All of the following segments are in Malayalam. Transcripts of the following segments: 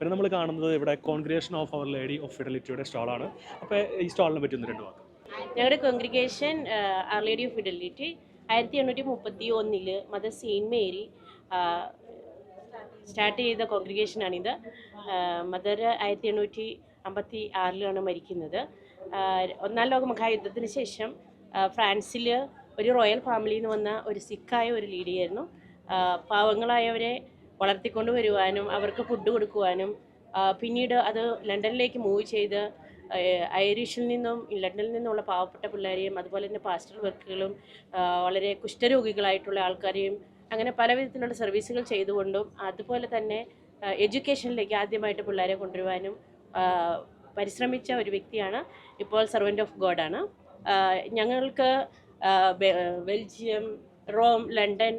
പിന്നെ നമ്മൾ കാണുന്നത് ഇവിടെ congregation of our lady of ഫിഡലിറ്റിയുടെ സ്റ്റാളാണ്. അപ്പോൾ ഈ സ്റ്റാളിനെ പറ്റി ഒന്ന് രണ്ട് വാക്ക്. ഞങ്ങളുടെ congregation our lady of fidelity ആയിരത്തി എണ്ണൂറ്റി മുപ്പത്തി ഒന്നിൽ മദർ സെയിന്റ് മേരി സ്റ്റാർട്ട് ചെയ്ത കോൺഗ്രിഗേഷനാണിത് മദർ ആയിരത്തി എണ്ണൂറ്റി അമ്പത്തി ആറിലാണ് മരിക്കുന്നത്. ആ, ഒന്നാം ലോക മഹായുദ്ധത്തിന് ശേഷം ഫ്രാൻസിൽ ഒരു റോയൽ ഫാമിലിയിൽ നിന്ന് വന്ന ഒരു സിക്കായ ഒരു ലീഡിയായിരുന്നു പാവങ്ങളായവരെ വളർത്തിക്കൊണ്ട് വരുവാനും അവർക്ക് ഫുഡ് കൊടുക്കുവാനും പിന്നീട് അത് ലണ്ടനിലേക്ക് മൂവ് ചെയ്ത് ഐറിഷിൽ നിന്നും ലണ്ടനിൽ നിന്നുള്ള പാവപ്പെട്ട പിള്ളേരെയും അതുപോലെ തന്നെ പാസ്റ്റൽ വർക്കുകളും വളരെ കുഷ്ഠരോഗികളായിട്ടുള്ള ആൾക്കാരെയും അങ്ങനെ പല വിധത്തിലുള്ള സർവീസുകൾ ചെയ്തുകൊണ്ടും അതുപോലെ തന്നെ എഡ്യൂക്കേഷനിലേക്ക് ആദ്യമായിട്ട് പിള്ളേരെ കൊണ്ടുവരുവാനും പരിശ്രമിച്ച ഒരു വ്യക്തിയാണ് ഇപ്പോൾ സർവന്റ് ഓഫ് ഗോഡാണ് ഞങ്ങൾക്ക് Belgium Rome London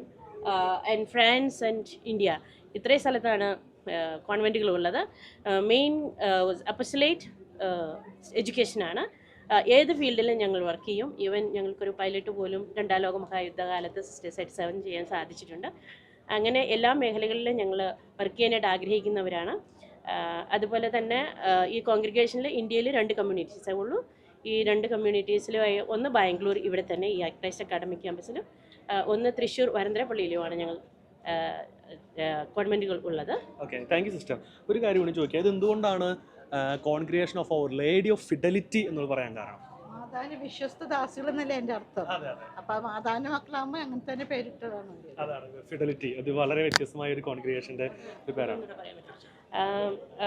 and France and India ഇത്രയും സ്ഥലത്താണ് കോൺവെന്റുകൾ ഉള്ളത്. മെയിൻ അപ്പസലേറ്റ് എഡ്യൂക്കേഷനാണ് ഏത് ഫീൽഡിലും ഞങ്ങൾ വർക്ക് ചെയ്യും. ഈവൻ ഞങ്ങൾക്കൊരു പൈലറ്റ് പോലും രണ്ടാം ലോക മഹായുദ്ധകാലത്ത് സിസ്റ്റേഴ്സായിട്ട് സെവൻ ചെയ്യാൻ സാധിച്ചിട്ടുണ്ട്. അങ്ങനെ എല്ലാ മേഖലകളിലും ഞങ്ങൾ വർക്ക് ചെയ്യാനായിട്ട് ആഗ്രഹിക്കുന്നവരാണ്. അതുപോലെ തന്നെ ഈ കോൺഗ്രിഗേഷനിൽ ഇന്ത്യയിൽ രണ്ട് കമ്മ്യൂണിറ്റീസേ ഉള്ളൂ. ഈ രണ്ട് കമ്മ്യൂണിറ്റീസിലും ഒന്ന് ബാംഗ്ലൂർ ഇവിടെ തന്നെ ഈ ആക്ടൈസ് അക്കാഡമിക് ക്യാമ്പസിലും ഒന്ന് തൃശ്ശൂർ വരന്തരപ്പള്ളിയിലുമാണ് ഞങ്ങൾ കോൺവെന്റുകൾ ഉള്ളത്. ഓക്കെ താങ്ക് യു സിസ്റ്റർ ഒരു കാര്യം കൂടി ചോദിക്കുക ഇത് എന്തുകൊണ്ടാണ് congregation of our lady of fidelity എന്ന് പറയാൻ കാരണം? മാതാവിന് വിശ്വസ്ത ദാസികൾ എന്നല്ലേ എന്റെ അർത്ഥം. അതെ അതെ. അപ്പൊ ആ മാതാവിന്റെ മക്കളാകുമ്പോൾ അങ്ങനെ തന്നെ പേരിട്ടതാണ്. അതാണ് ഫിഡലിറ്റി അത് വളരെ വ്യത്യസ്തമായ ഒരു കോൺഗ്രിയേഷന്റെ ഒരു പേരാണ്.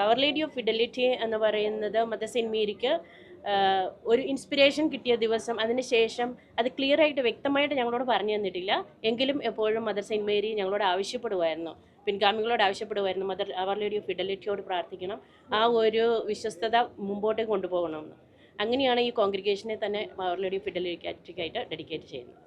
അവർ ലേഡി ഓഫ് ഫിഡലിറ്റി എന്ന് പറയുന്നത് മദർ മേരിക്ക് ആഹ് ഒരു ഇൻസ്പിറേഷൻ കിട്ടിയ ദിവസം അതിനുശേഷം അത് ക്ലിയർ ആയിട്ട് വ്യക്തമായിട്ട് ഞങ്ങളോട് പറഞ്ഞു തന്നിട്ടില്ല. എങ്കിലും എപ്പോഴും മദർ സെയിന്റ് മേരി ഞങ്ങളോട് ആവശ്യപ്പെടുമായിരുന്നു പിൻഗാമികളോട് ആവശ്യപ്പെടുമായിരുന്നു മദർ അവർ ഒരു ഫിഡലിറ്റിയോട് പ്രാർത്ഥിക്കണം. ആ ഒരു വിശ്വസ്തത മുമ്പോട്ട് കൊണ്ടുപോകണമെന്ന്. അങ്ങനെയാണ് ഈ കോൺഗ്രിഗേഷനെ തന്നെ അവർ ഒരു ഫിഡലിറ്റിക്കായിട്ട് ഡെഡിക്കേറ്റ് ചെയ്യുന്നത്.